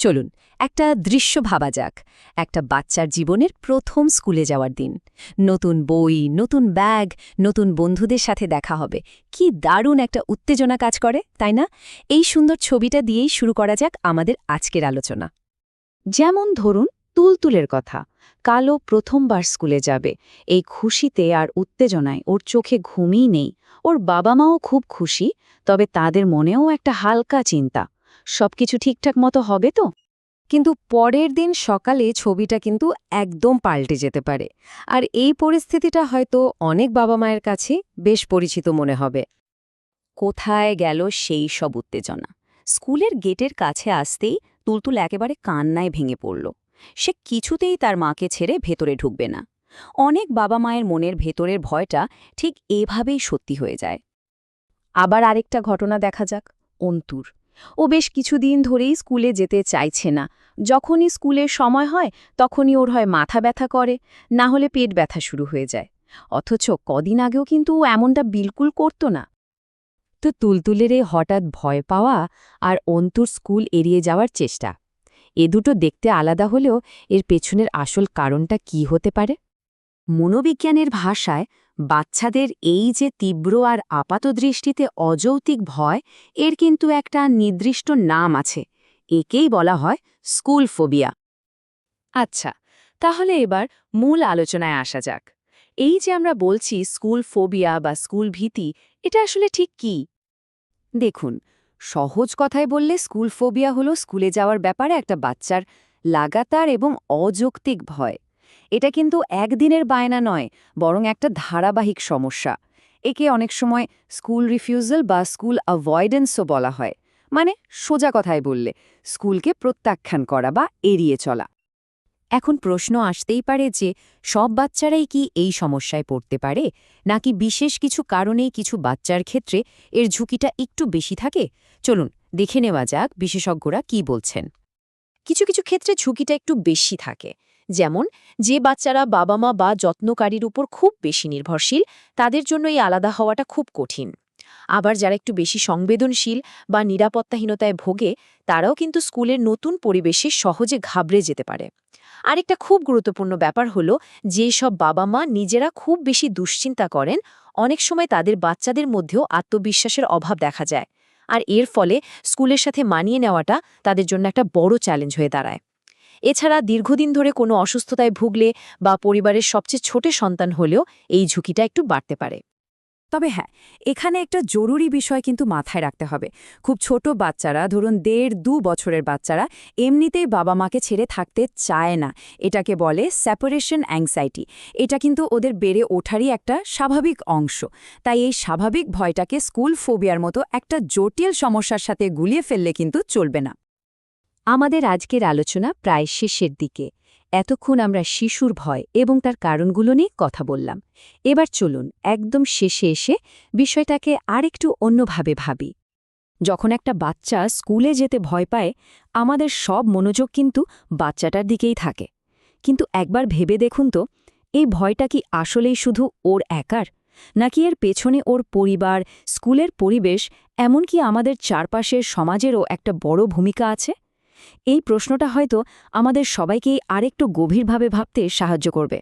চলুন, একটা দৃশ্য ভাবা যাক। একটা বাচ্চার জীবনের প্রথম স্কুলে যাওয়ার দিন। নতুন বই, নতুন ব্যাগ, নতুন বন্ধুদের সাথে দেখা হবে। কি দারুণ একটা উত্তেজনা কাজ করে, তাই না? এই সুন্দর ছবিটা দিয়েই শুরু করা যাক আমাদের আজকের আলোচনা। যেমন ধরুন তুলতুলের কথা, কালো প্রথমবার স্কুলে যাবে। এই খুশিতে আর উত্তেজনায় ওর চোখে ঘুমই নেই। ওর বাবা মাও খুব খুশি, তবে তাদের মনেও একটা হালকা চিন্তা। সবকিছু ঠিকঠাক মতো হবে তো? কিন্তু পরের দিন সকালে ছবিটা কিন্তু একদম পাল্টে যেতে পারে। আর এই পরিস্থিতিটা হয়তো অনেক বাবা মায়ের কাছে বেশ পরিচিত মনে হবে। কোথায় গেল সেই সব উত্তেজনা? স্কুলের গেটের কাছে আসতেই তুলতুল একেবারে কান্নায় ভেঙে পড়ল। সে কিছুতেই তার মাকে ছেড়ে ভেতরে ঢুকবে না। অনেক বাবা মায়ের মনের ভেতরের ভয়টা ঠিক এভাবেই সত্যি হয়ে যায়। আবার আরেকটা ঘটনা দেখা যাক। অন্তুর। ও বেশ কিছুদিন ধরেই স্কুলে যেতে চাইছে না। যখনই স্কুলের সময় হয়, তখনই ওর হয় মাথা ব্যথা করে, না হলে পেট ব্যথা শুরু হয়ে যায়। অথচ কদিন আগেও কিন্তু ও এমনটা বিলকুল করত না। তো তুলতুলের এই হঠাৎ ভয় পাওয়া আর অন্তুর স্কুল এড়িয়ে যাওয়ার চেষ্টা। এ দুটো দেখতে আলাদা হলেও এর পেছনের আসল কারণটা কি হতে পারে? মনোবিজ্ঞানের ভাষায়, বাচ্চাদের এই যে তীব্র আর আপাতদৃষ্টিতে অযৌক্তিক ভয়, এর কিন্তু একটা নির্দিষ্ট নাম আছে। একেই বলা হয় স্কুল ফোবিয়া। আচ্ছা তাহলে এবার মূল আলোচনায় আসা যাক। এই যে আমরা বলছি স্কুল ফোবিয়া বা স্কুল ভীতি, এটা আসলে ঠিক কি? দেখুন, সহজ কথায় বললে স্কুল ফোবিয়া হলো স্কুলে যাওয়ার ব্যাপারে একটা বাচ্চার লাগাতার এবং অযৌক্তিক ভয়। এটা কিন্তু একদিনের বায়না নয়, বরং একটা ধারাবাহিক সমস্যা। একে অনেক সময় স্কুল রিফিউজাল বা স্কুল অ্যাভয়েডেন্সও বলা হয়। মানে সোজা কথায় বললে, স্কুলকে প্রত্যাখ্যান করা বা এড়িয়ে চলা। এখন প্রশ্ন আসতেই পারে যে, সব বাচ্চারাই কি এই সমস্যায় পড়তে পারে? নাকি বিশেষ কিছু কারণেই কিছু বাচ্চার ক্ষেত্রে এর ঝুঁকিটা একটু বেশি থাকে? চলুন, দেখে নেওয়া যাক বিশেষজ্ঞরা কি বলছেন। কিছু কিছু ক্ষেত্রে ঝুঁকিটা একটু বেশি থাকে। যেমন, যে বাচ্চারা বাবা মা বা যত্নকারীর উপর খুব বেশি নির্ভরশীল, তাদের জন্য এই আলাদা হওয়াটা খুব কঠিন। আবার যারা একটু বেশি সংবেদনশীল বা নিরাপত্তাহীনতায় ভোগে, তারাও কিন্তু স্কুলের নতুন পরিবেশে সহজে ঘাবড়ে যেতে পারে। আরেকটা খুব গুরুত্বপূর্ণ ব্যাপার হলো, যে সব বাবা মা নিজেরা খুব বেশি দুশ্চিন্তা করেন, অনেক সময় তাদের বাচ্চাদের মধ্যেও আত্মবিশ্বাসের অভাব দেখা যায়। আর এর ফলে স্কুলের সাথে মানিয়ে নেওয়াটা তাদের জন্য একটা বড় চ্যালেঞ্জ হয়ে দাঁড়ায়। এছাড়া দীর্ঘদিন ধরে কোনো অসুস্থতায় ভুগলে বা পরিবারের সবচেয়ে ছোট সন্তান হলেও এই ঝুঁকিটা একটু বাড়তে পারে। তবে হ্যাঁ এখানে একটা জরুরি বিষয় কিন্তু মাথায় রাখতে হবে। খুব ছোট বাচ্চারা, ধরুন দেড় দু বছরের বাচ্চারা, এমনিতেই বাবা মাকে ছেড়ে থাকতে চায় না। এটাকে বলে সেপারেশন অ্যাংজাইটি এটা কিন্তু ওদের বেড়ে ওঠারই একটা স্বাভাবিক অংশ। তাই এই স্বাভাবিক ভয়টাকে স্কুল ফোবিয়ার মতো একটা জটিল সমস্যার সাথে গুলিয়ে ফেললে কিন্তু চলবে না। আমাদের আজকের আলোচনা প্রায় শেষের দিকে। এতক্ষণ আমরা শিশুর ভয় এবং তার কারণগুলো নিয়ে কথা বললাম। এবার চলুন একদম শেষে এসে বিষয়টাকে আরেকটু অন্যভাবে ভাবি। যখন একটা বাচ্চা স্কুলে যেতে ভয় পায়, আমাদের সব মনোযোগ কিন্তু বাচ্চাটার দিকেই থাকে। কিন্তু একবার ভেবে দেখুন তো, এই ভয়টা কি আসলেই শুধু ওর একার? নাকি এর পেছনে ওর পরিবার, স্কুলের পরিবেশ, এমনকি আমাদের চারপাশের সমাজেরও একটা বড় ভূমিকা আছে? এই প্রশ্নটা হয়তো আমাদের সবাইকেই আরেকটু গভীরভাবে ভাবতে সাহায্য করবে।